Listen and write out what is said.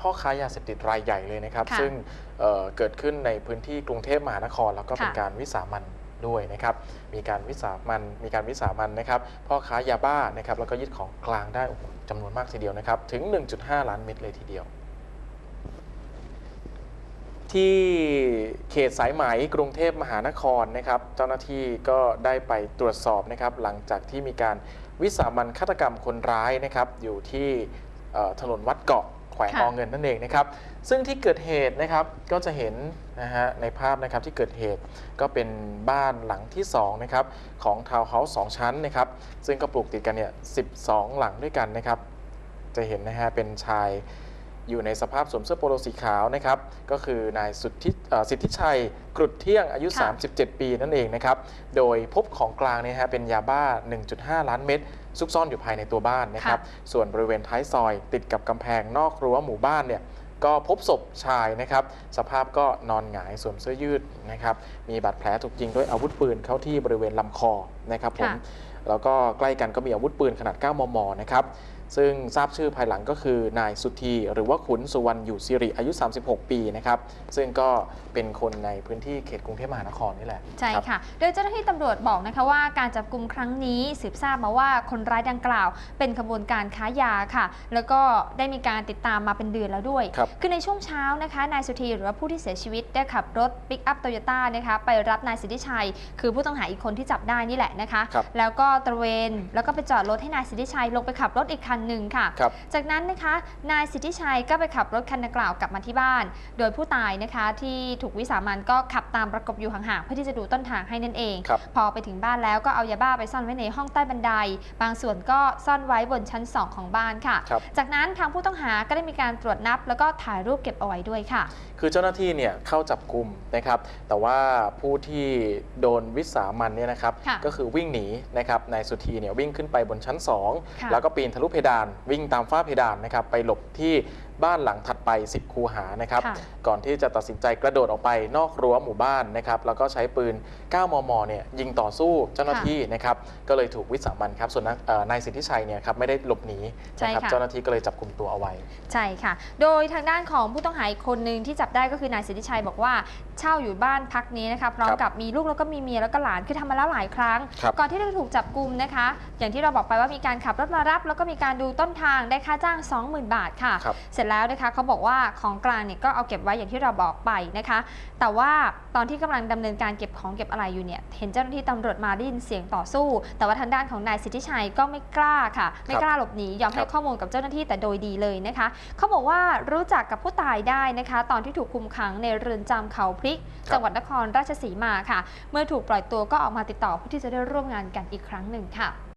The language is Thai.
พ่อค้ายาเสพติดรายใหญ่เลยนะครับ ค่ะซึ่งเอ่อเกิดขึ้นในพื้นที่กรุงเทพมหานคร แล้วก็เป็นค่ะ การวิสามันด้วยนะครับ มีการวิสามันมีการวิสามันนะครับพ่อค้ายาบ้านะครับแล้วก็ยึดของกลางได้โอ้โหจำนวนมากทีเดียวนะครับถึง 1.5 ล้านเม็ดเลยทีเดียว ที่เขตสายไหมกรุงเทพมหานครนะครับเจ้าหน้าที่ก็ได้ไปตรวจสอบนะครับ หลังจากที่มีการวิสามันฆาตกรรมคนร้ายนะครับ อยู่ที่เอ่อถนนวัดเกาะแขวงค่ะอเงินนั่นเองนะครับ ซึ่งที่เกิดเหตุนะครับก็จะเห็นนะฮะในภาพนะครับที่เกิดเหตุก็เป็นบ้านหลังที่2นะครับของทาวน์เฮาส์สองชั้นนะครับ ซึ่งก็ปลูกติดกันเนี่ย12หลังด้วยกันนะครับ จะเห็นนะฮะเป็นชาย อยู่ในสภาพสวมเสื้อโปโลสีขาวนะครับก็คือนายสุทธิเอ่อสิทธิชัยกรุดเที่ยงอายุค่ะ37 ปีนั่นเองนะครับโดยพบของกลางเนี่ยฮะเป็นยาบ้า 1.5 ล้านเม็ดซุกซ่อนอยู่ภายในตัวบ้านนะครับส่วนบริเวณท้ายซอยติดกับกำแพงนอกรั้วหมู่บ้านเนี่ยก็พบศพชายนะครับ สภาพก็นอนหงายสวมเสื้อยืดนะครับ มีบาดแผลถูกยิงด้วยอาวุธปืนเข้าที่บริเวณลำคอนะครับผมค่ะแล้วก็ใกล้กันก็มีอาวุธปืนขนาด 9 มม นะครับ ซึ่งทราบชื่อภายหลังก็คือนายสุธีหรือว่าขุนสุวรรณอยู่สิริอายุ 36 ปีนะครับซึ่งก็เป็นคนในพื้นที่เขตกรุงเทพมหานครนี่แหละใช่รับค่ะ โดยเจ้าหน้าที่ตำรวจบอกนะคะว่าการจับกลุ่มครั้งนี้สืบทราบมาว่าคนร้ายดังกล่าว เป็นขบวนการค้ายาค่ะ แล้วก็ได้มีการติดตามมาเป็นเดือนแล้วด้วยครับคือในช่วงเช้านะคะนายสุธีหรือว่าผู้ที่เสียชีวิตได้ขับรถปิกอัพโตโยต้านะคะไปรับนายสิทธิชัย คือผู้ต้องหาอีกคนที่จับได้นี่แหละนะคะครับแล้วก็ตระเวนแล้วก็ไปจอดรถให้นายสิทธิชัยลงไปขับรถอีกคันหนึ่งค่ะ ครับ จากนั้นนะคะนายสิทธิชัยก็ไปขับรถคันดังกล่าวกลับมาที่บ้าน โดยผู้ตายนะคะที่ถูกวิสามันก็ขับตามประกบอยู่ห่างๆเพื่อที่จะดูต้นทางให้นั่นเอง ครับ พอไปถึงบ้านแล้วก็เอายาบ้าไปซ่อนไว้ในห้องใต้บันได บางส่วนก็ซ่อนไว้บนชั้น 2 ของบ้านค่ะ ครับ จากนั้นทางผู้ต้องหาก็ได้มีการตรวจนับ แล้วก็ถ่ายรูปเก็บเอาไว้ด้วยค่ะ คือเจ้าหน้าที่เนี่ยเข้าจับกลุ่มนะครับ แต่ว่าผู้ที่โดนวิสามันเนี่ยนะครับ ค่ะก็คือวิ่งหนีนะครับ นายสุธีเนี่ยวิ่งขึ้นไปบนชั้น ค่ะ2 แล้วก็ปีนทะลุเพดาน วิ่งตามฝ้าเพดานนะครับไปหลบที่ บ้านหลังถัดไป 10 คูหานะครับค่ะก่อนที่จะตัดสินใจกระโดดออกไปนอกรั้วหมู่บ้านนะครับ แล้วก็ใช้ปืน 9 มม เนี่ยยิงต่อสู้เจ้าหน้าที่นะครับ ก็เลยถูกวิสามันครับ ส่วนนักเอ่อนายสิทธิชัยเนี่ยครับไม่ได้หลบหนีใช่นะครับค่ะเจ้าหน้าที่ก็เลยจับกลุ่มตัวเอาไว้ ใช่ค่ะ โดยทางด้านของผู้ต้องหาอีกคนหนึ่งที่จับได้ก็คือนายสิทธิชัยบอกว่าเช่าอยู่บ้านพักนี้นะคะพร้อมครับกับมีลูกแล้วก็มีเมียแล้วก็หลานคือทำมาแล้วหลายครั้งครับก่อนที่จะถูกจับกลุ่มนะคะ อย่างที่เราบอกไปว่ามีการขับรถมารับ แล้วก็มีการดูต้นทางได้ค่าจ้าง 20,000 บาทค่ะครับเสร็จแล้วนะคะเขาบอกว่าของกลางเนี่ยก็เอาเก็บไว้อย่างที่เราบอกไปนะคะ แต่ว่าตอนที่กำลังดำเนินการเก็บของเก็บอะไรอยู่เนี่ยเห็นเจ้าหน้าที่ตำรวจมาได้ยินเสียงต่อสู้ แต่ว่าทางด้านของนายสิทธิชัยก็ไม่กล้าค่ะ ไม่กล้าหลบหนียอมให้ครับข้อมูลกับเจ้าหน้าที่แต่โดยดีเลยนะคะเขาบอกว่ารู้จักกับผู้ตายได้นะคะ ตอนที่ถูกคุมขังในเรือนจำเขาพริกครับจังหวัดนครราชสีมาค่ะ เมื่อถูกปล่อยตัวก็ออกมาติดต่อเพื่อที่จะได้ร่วมงานกันอีกครั้งหนึ่งค่ะ